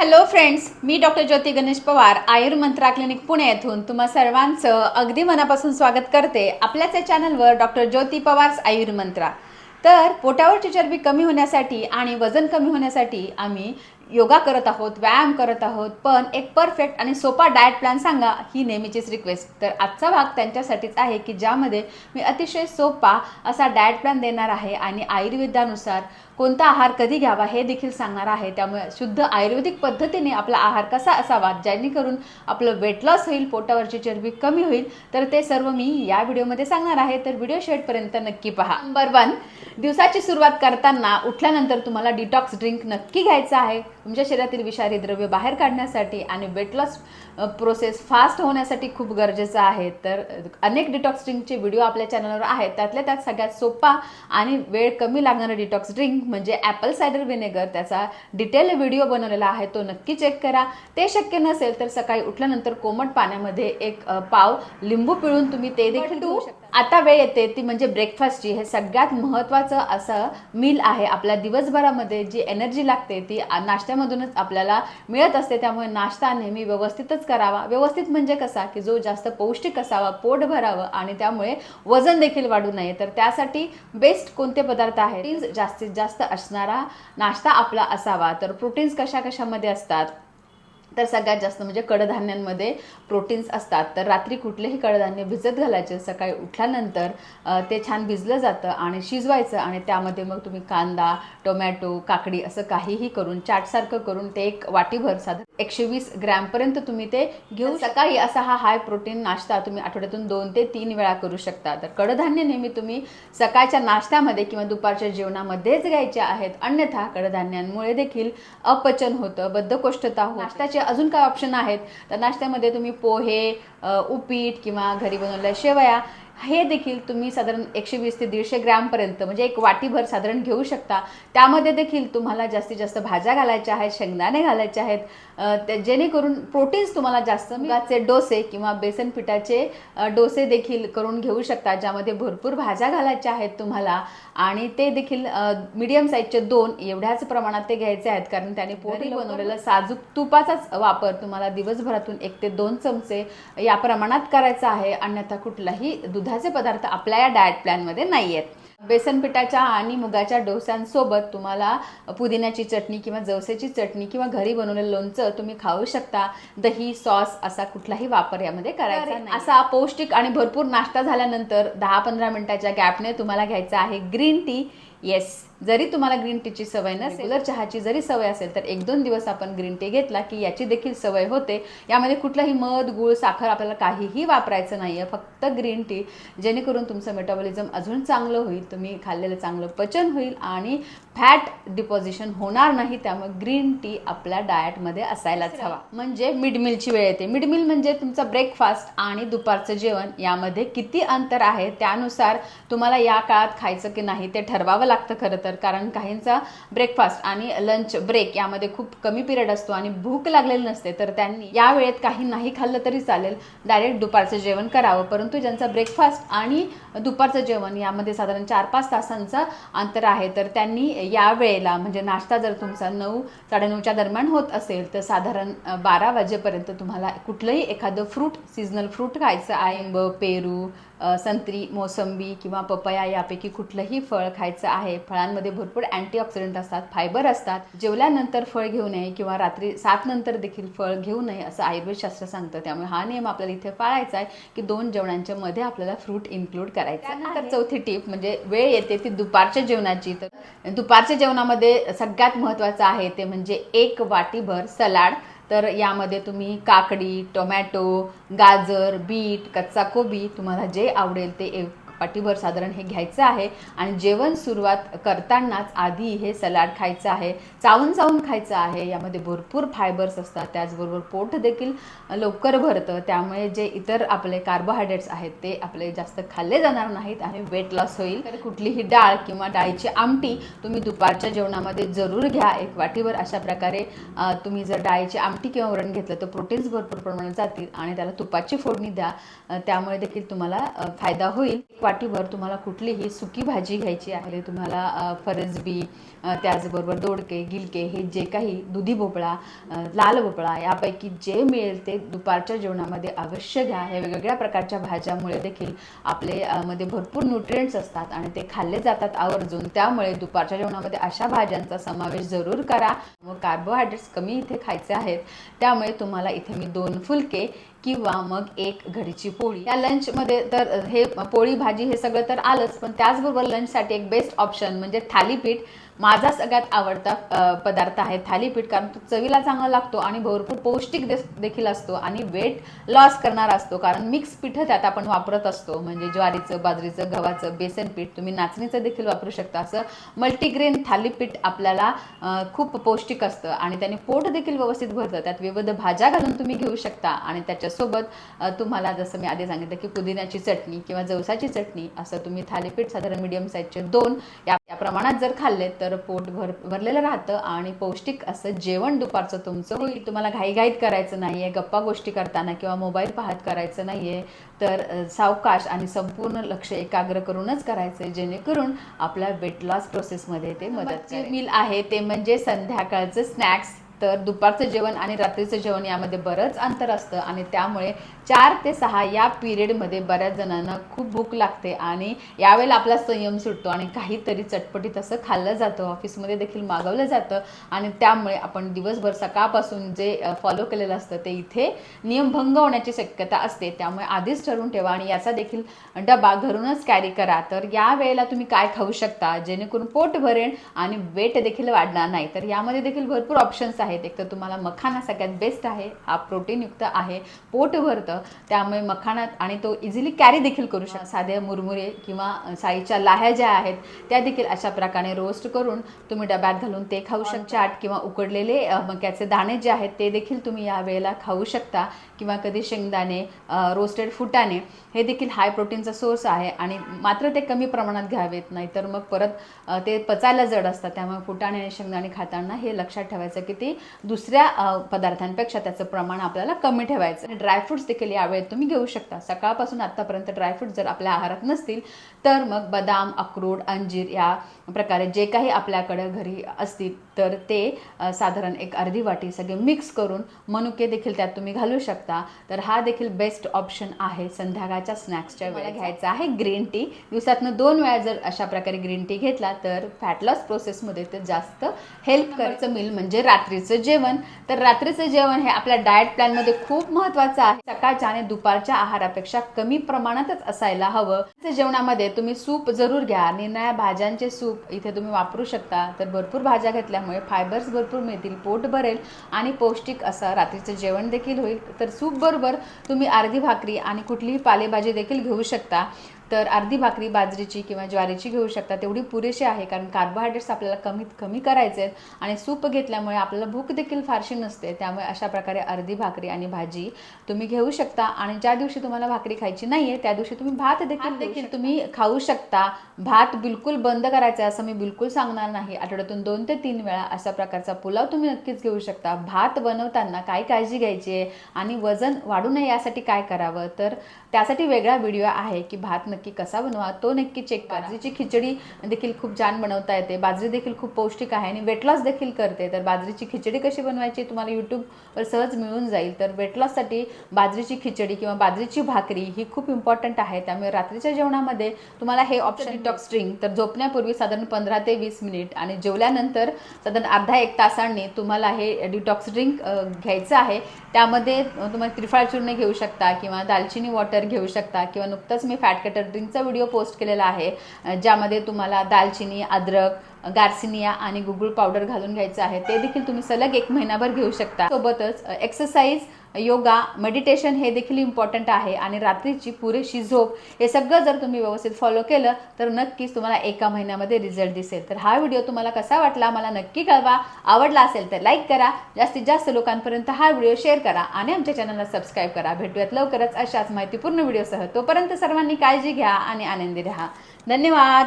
Hello friends मी doctor Jyoti Ganesh Pawar Ayurmantra clinic Pune येथून तुम्हा सर्वांचं अगदी मनापासून स्वागत करते आपल्याच या चॅनलवर डॉक्टर ज्योती पवार आयुर्मंत्रा. तर पोटावरची चरबी कमी होण्यासाठी आणि वजन कमी होण्यासाठी आम्ही योगा करत आहोत व्यायाम करत आहोत पण एक परफेक्ट आणि सोपा डाएट प्लॅन सांगा ही नेहमीचीच रिक्वेस्ट तर आजचा भाग त्यांच्यासाठीच आहे की ज्यामध्ये मी अतिशय सोपा असा डाएट प्लॅन देणार आहे आणि आयुर्वेदानुसार कोणता आहार कधी घ्यावा हे देखील सांगणार आहे. त्यामुळे शुद्ध आयुर्वेदिक पद्धतीने आपला आहार कसा असावा जेणेकरून आपलं वेट लॉस होईल पोटावरची चरबी कमी होईल तर ते सर्व मी या व्हिडिओमध्ये सांगणार आहे. तर व्हिडिओ शेवटपर्यंत नक्की पहा. नंबर वन दिवसाची सुरुवात करताना उठल्यानंतर तुम्हाला डिटॉक्स ड्रिंक नक्की घ्यायचं आहे. तुमच्या शरीरातील विषारी द्रव्य बाहेर काढण्यासाठी आणि वेट लॉस प्रोसेस फास्ट होण्यासाठी खूप गरजेचं आहे. तर अनेक डिटॉक्स ड्रिंकचे व्हिडिओ आपल्या चॅनलवर आहेत. त्यातल्या त्यात सगळ्यात सोपा आणि वेळ कमी लागणारा डिटॉक्स ड्रिंक म्हणजे ॲपल सायडर विनेगर त्याचा डिटेल व्हिडिओ बनवलेला आहे तो नक्की चेक करा. ते शक्य नसेल तर सकाळी उठल्यानंतर कोमट पाण्यामध्ये एक पाव लिंबू पिळून तुम्ही ते देखील घेऊ शकता. आता वेळ येते ती म्हणजे ब्रेकफास्टची हे सगळ्यात महत्त्वाचं असं मील आहे आपल्या दिवसभरामध्ये. जी एनर्जी लागते ती नाश्त्यामधूनच आपल्याला मिळत असते. त्यामुळे नाश्ता नेहमी व्यवस्थितच करावा. व्यवस्थित म्हणजे कसा? की जो जास्त पौष्टिक असावा पोट भरावं आणि त्यामुळे वजन देखील वाढू नये. तर त्यासाठी बेस्ट कोणते पदार्थ आहेत? प्रोटीन्स जास्तीत जास्त असणारा नाश्ता आपला असावा. तर प्रोटीन्स कशा कशामध्ये असतात? तर सगळ्यात जास्त म्हणजे कडधान्यांमध्ये प्रोटीन्स असतात. तर रात्री कुठलेही कडधान्य भिजत घालायचे सकाळी उठल्यानंतर ते छान भिजलं जातं आणि शिजवायचं आणि त्यामध्ये मग तुम्ही कांदा टोमॅटो काकडी असं काहीही करून चाटसारखं करून ते एक वाटीभर साधारण एकशे वीस ग्रॅमपर्यंत तुम्ही ते घेऊ सकाळी असा हा हाय प्रोटीन नाश्ता तुम्ही आठवड्यातून दोन ते तीन वेळा करू शकता. तर कडधान्य नेहमी तुम्ही सकाळच्या नाश्त्यामध्ये किंवा दुपारच्या जेवणामध्येच घ्यायचे आहेत. अन्यथा कडधान्यांमुळे देखील अपचन होतं बद्धकोष्ठता हो नाश्त्याचे म्हणजे अजून काय ऑप्शन आहेत? तर नाश्त्यामध्ये तुम्ही पोहे उपीट किंवा घरी बनवलेल्या शेवया हे देखील तुम्ही साधारण एकशे वीस ते दीडशे ग्रॅमपर्यंत म्हणजे एक वाटीभर साधारण घेऊ शकता. त्यामध्ये देखील तुम्हाला जास्तीत जास्त भाज्या घालायच्या आहेत शेंगदाणे घालायचे आहेत जेणेकरून प्रोटीन्स तुम्हाला जास्त मुगाचे डोसे किंवा बेसन पिठाचे डोसे देखील करून घेऊ शकता ज्यामध्ये भरपूर भाज्या घालायच्या आहेत तुम्हाला. आणि ते देखील मीडियम साईजचे दोन एवढ्याच प्रमाणात ते घ्यायचे आहेत कारण त्याने पोटी बनवलेलं साजूक तुपाचाच वापर तुम्हाला दिवसभरातून एक ते दोन चमचे या प्रमाणात करायचा आहे अन्यथा कुठलाही दुधाचे पदार्थ आपल्या या डाएट प्लॅनमध्ये नाही आहेत बेसन पिठाच्या आणि मुगाच्या डोस्यांसोबत तुम्हाला पुदिन्याची चटणी किंवा जवसाची चटणी किंवा घरी बनवलेलं लोणचं तुम्ही खाऊ शकता. दही सॉस असा कुठलाही वापर यामध्ये करायचा नाही असा पौष्टिक आणि भरपूर नाश्ता झाल्यानंतर दहा पंधरा मिनिटाच्या गॅपने तुम्हाला घ्यायचा आहे. ग्रीन टी येस जरी तुम्हाला ग्रीन टीची सवय नसेल रेग्युलर चहाची जरी सवय असेल तर एक दोन दिवस आपण ग्रीन टी घेतला की याची देखील सवय होते. यामध्ये कुठलंही मध गुळ साखर आपल्याला काहीही वापरायचं नाही आहे फक्त ग्रीन टी जेणेकरून तुमचं मेटाबॉलिझम अजून चांगलं होईल तुम्ही खाल्लेलं चांगलं पचन होईल आणि फॅट डिपॉझिशन होणार नाही त्यामुळे ग्रीन टी आपल्या डाएटमध्ये असायलाच हवा. म्हणजे मिड मीलची वेळ येते. मिड मील म्हणजे तुमचा ब्रेकफास्ट आणि दुपारचं जेवण यामध्ये किती अंतर आहे त्यानुसार तुम्हाला या काळात खायचं की नाही ते ठरवावं लागतं खरं तर कारण काहींचा ब्रेकफास्ट आणि लंच ब्रेक यामध्ये खूप कमी पिरियड असतो आणि भूक लागलेली नसते तर त्यांनी या वेळेत काही नाही खाल्लं तरी चालेल. डायरेक्ट दुपारचं जेवण करावं परंतु ज्यांचा ब्रेकफास्ट आणि दुपारचं जेवण यामध्ये साधारण चार पाच तासांचं अंतर आहे तर त्यांनी या वेळेला म्हणजे नाश्ता जर तुमचा नऊ साडेनऊच्या दरम्यान होत असेल तर साधारण बारा वाजेपर्यंत तुम्हाला कुठलंही एखादं फ्रूट सीझनल फ्रूट खायचं आहे पेरू संत्री मोसंबी किंवा पपया यापैकी कुठलंही फळ खायचं आहे फळांमध्ये भरपूर अँटीऑक्सिडंट असतात फायबर असतात. जेवल्यानंतर फळ घेऊ नये किंवा रात्री सात नंतर देखील फळ घेऊ नये असं आयुर्वेदशास्त्र सांगतं. त्यामुळे हा नियम आपल्याला इथे पाळायचा आहे की दोन जेवणांच्या मध्ये आपल्याला फ्रूट इन्क्लूड करायचं. त्यानंतर चौथी टीप म्हणजे वेळ येते ती दुपारच्या जेवणाची. तर दुपारच्या जेवणामध्ये सगळ्यात महत्त्वाचं आहे ते म्हणजे एक वाटीभर सलाड तर यामध्ये तुम्ही काकडी टोमॅटो गाजर बीट कच्चा कोबी तुम्हाला जे आवडेल ते पाटीभर साधारण हे घ्यायचं आहे. आणि जेवण सुरुवात करतानाच आधी हे सलाड खायचं आहे. चावून चावून खायचं आहे. यामध्ये भरपूर फायबर्स असतात. त्याचबरोबर पोट देखील लवकर भरतं. त्यामुळे जे इतर आपले कार्बोहायड्रेट्स आहेत ते आपले जास्त खाल्ले जाणार नाहीत आणि वेट लॉस होईल. तर कुठलीही डाळ किंवा डाळीची आमटी तुम्ही दुपारच्या जेवणामध्ये जरूर घ्या. एक वाटीवर अशा प्रकारे तुम्ही जर डाळीची आमटी किंवा वरण घेतलं तर प्रोटीन्स भरपूर प्रमाणात जातील आणि त्याला तुपाची फोडणी द्या. त्यामुळे देखील तुम्हाला फायदा होईल. वाटीवर तुम्हाला कुठलीही सुकी भाजी घ्यायची आहे तुम्हाला फरसबी त्याचबरोबर दोडके गिलके हे जे काही दुधी भोपळा लाल भोपळा यापैकी जे मिळेल ते दुपारच्या जेवणामध्ये अवश्य घ्या. हे वेगवेगळ्या प्रकारच्या भाज्यामुळे देखील आपले मध्ये भरपूर न्यूट्रिएंट्स असतात आणि ते खाल्ले जातात आवर्जून. त्यामुळे दुपारच्या जेवणामध्ये अशा भाज्यांचा समावेश जरूर करा. व कार्बोहायड्रेट्स कमी इथे खायचे आहेत. त्यामुळे तुम्हाला इथे मी दोन फुलके किंवा मग एक घडीची पोळी. या लंचमध्ये तर हे पोळी भाजी हे सगळं तर आलंच पण त्याचबरोबर लंचसाठी एक बेस्ट ऑप्शन म्हणजे थालीपीठ. माझा सगळ्यात आवडता पदार्थ आहे थालीपीठ. कारण तो चवीला चांगला लागतो आणि भरपूर पौष्टिक देखील असतो आणि वेट लॉस करणारा असतो. कारण मिक्स पिठं त्यात आपण वापरत असतो. म्हणजे ज्वारीचं बाजरीचं गव्हाचं बेसन पीठ तुम्ही नाचणीचं देखील वापरू शकता. असं मल्टीग्रेन थालीपीठ आपल्याला खूप पौष्टिक असतं. आणि त्याने पोट देखील व्यवस्थित भरतं. त्यात विविध भाज्या घालून तुम्ही घेऊ शकता. आणि त्याच्यासोबत तुम्हाला जसं मी आधी सांगितलं की पुदिन्याची चटणी किंवा जवसाची चटणी असं तुम्ही थालीपीठ साधारण मीडियम साईजचे दोन या या प्रमाणात जर खाल्ले तर पोट भर भरलेलं राहतं आणि पौष्टिक असं जेवण दुपारचं तुमचं होईल. तुम्हाला घाईघाईत करायचं नाही आहे गप्पा गोष्टी करताना किंवा मोबाईल पाहत करायचं नाही आहे तर सावकाश आणि संपूर्ण लक्ष एकाग्र करूनच करायचं आहे जेणेकरून आपल्या वेट लॉस प्रोसेसमध्ये ते मदत मील आहे ते म्हणजे संध्याकाळचं स्नॅक्स तर दुपारचं जेवण आणि रात्रीचं जेवण यामध्ये बरंच अंतर असतं आणि त्यामुळे चार ते सहा या पिरियडमध्ये बऱ्याच जणांना खूप भूक लागते आणि यावेळेला आपला संयम सुटतो आणि काहीतरी चटपटीत असं खाल्लं जातं ऑफिसमध्ये देखील मागवलं जातं आणि त्यामुळे आपण दिवसभर सकाळपासून जे फॉलो केलेलं असतं ते इथे नियमभंग होण्याची शक्यता असते. त्यामुळे आधीच ठरवून ठेवा आणि याचा देखील डबा घरूनच कॅरी करा. तर या वेळेला तुम्ही काय खाऊ शकता? जेणेकरून पोट भरेल आणि वेट देखील वाढणार नाही. तर यामध्ये देखील भरपूर ऑप्शन्स आहेत. एक तर तुम्हाला मखाना सगळ्यात बेस्ट आहे. हा प्रोटीनयुक्त आहे पोट भरतं त्यामुळे मखाना आणि तो इझिली कॅरी देखील करू शकता. साध्या मुरमुरे किंवा साईच्या लाह्या ज्या आहेत त्या देखील अशा प्रकारे रोस्ट करून तुम्ही डब्यात घालून ते खाऊ शकता चाट किंवा उकडलेले मक्याचे दाणे जे आहेत ते देखील तुम्ही या वेळेला खाऊ शकता किंवा कधी शेंगदाणे रोस्टेड फुटाणे हे देखील हाय प्रोटीनचा सोर्स आहे आणि मात्र ते कमी प्रमाणात घ्यावेत. नाहीतर मग परत ते पचायला जड असतात. त्यामुळे फुटाणे आणि शेंगदाणे खाताना हे लक्षात ठेवायचं की ते दुसऱ्या पदार्थांपेक्षा त्याचं प्रमाण आपल्याला कमी ठेवायचं. आणि ड्रायफ्रुट्स देखील यावेळेत तुम्ही घेऊ शकता. सकाळपासून आत्तापर्यंत ड्रायफ्रूट जर आपल्या आहारात नसतील तर मग बदाम अक्रोड अंजीर या प्रकारे जे काही आपल्याकडे घरी असतील तर ते साधारण एक अर्धी वाटी सगळे मिक्स करून मनुके देखील त्यात तुम्ही घालू शकता. तर हा देखील बेस्ट ऑप्शन आहे संध्याकाळच्या स्नॅक्सच्या वेळेला घ्यायचा आहे ग्रीन टी दिवसातनं दोन वेळा जर अशा प्रकारे ग्रीन टी घेतला तर फॅट लॉस प्रोसेसमध्ये ते जास्त हेल्प करायचं मिल म्हणजे रात्रीचं. जेवण. तर रात्रीचं जेवण हे आपल्या डाएट प्लॅनमध्ये खूप महत्त्वाचं आहे. सकाळच्या आणि दुपारच्या आहारापेक्षा कमी प्रमाणातच असायला हवं. जेवणामध्ये तुम्ही सूप जरूर घ्या. निरनिळ्या भाज्यांचे सूप इथे तुम्ही वापरू शकता. तर भरपूर भाज्या घेतल्यामुळे फायबर्स भरपूर मिळतील पोट भरेल आणि पौष्टिक असं रात्रीचं जेवण देखील होईल. तर सूप बरोबर तुम्ही अर्धी भाकरी आणि कुठलीही पालेभाजी देखील घेऊ शकता. तर अर्धी भाकरी बाजरीची किंवा ज्वारीची घेऊ शकता. तेवढी पुरेशी आहे कारण कार्बोहायड्रेट्स आपल्याला कमीत कमी करायचे आहेत आणि सूप घेतल्यामुळे आपल्याला भूक देखील फारशी नसते. त्यामुळे अशा प्रकारे अर्धी भाकरी आणि भाजी तुम्ही घेऊ शकता. आणि ज्या दिवशी तुम्हाला भाकरी खायची नाही आहे त्या दिवशी तुम्ही भात देखील देखील तुम्ही खाऊ शकता. भात बिलकुल बंद करायचा असं मी बिलकुल सांगणार नाही. आठवड्यातून दोन ते तीन वेळा अशा प्रकारचा पुलाव तुम्ही नक्कीच घेऊ शकता. भात बनवताना काय काळजी घ्यायची आहे आणि वजन वाढू नये यासाठी काय करावं? तर त्यासाठी वेगळा व्हिडिओ आहे की भात नक्की कसा बनवा तो नक्की चेक करा. बाजरीची खिचडी देखील खूप छान बनवता येते. बाजरी देखील खूप पौष्टिक आहे आणि वेट लॉस देखील करते. तर बाजरीची खिचडी कशी बनवायची तुम्हाला यूट्यूबवर सहज मिळून जाईल. तर वेट लॉससाठी बाजरीची खिचडी किंवा बाजरीची भाकरी ही खूप इम्पॉर्टंट आहे. त्यामुळे रात्रीच्या जेवणामध्ये तुम्हाला हे ऑप्शन डिटॉक्स ड्रिंक तर झोपण्यापूर्वी साधारण पंधरा ते वीस मिनिट आणि जेवल्यानंतर साधारण अर्धा एक तासांनी तुम्हाला हे डिटॉक्स ड्रिंक घ्यायचं आहे. त्यामध्ये तुम्ही तुम्हाला त्रिफळ चूर्ण घेऊ शकता किंवा दालचिनी वॉटर घेऊ शकता किंवा नुकतंच मी फॅट कटर ड्रिंकचा व्हिडिओ पोस्ट केलेला आहे ज्यामध्ये तुम्हाला दालचिनी अद्रक गार्सिनिया आणि गुगुळ पावडर घालून घ्यायचं आहे. ते देखील तुम्ही सलग एक महिनाभर घेऊ शकता. सोबतच एक्सरसाइज योगा मेडिटेशन हे देखील इम्पॉर्टंट आहे. आणि रात्रीची पुरेशी झोप हे सगळं जर तुम्ही व्यवस्थित फॉलो केलं तर नक्कीच तुम्हाला एका महिन्यामध्ये रिझल्ट दिसेल. तर हा व्हिडिओ तुम्हाला कसा वाटला मला नक्की कळवा. आवडला असेल तर लाईक करा. जास्तीत जास्त लोकांपर्यंत हा व्हिडिओ शेअर करा. आणि आमच्या चॅनलला सबस्क्राईब करा. भेटूयात लवकरच अशाच माहितीपूर्ण व्हिडिओसह तोपर्यंत सर्वांनी काळजी घ्या आणि आनंदी राहा. धन्यवाद!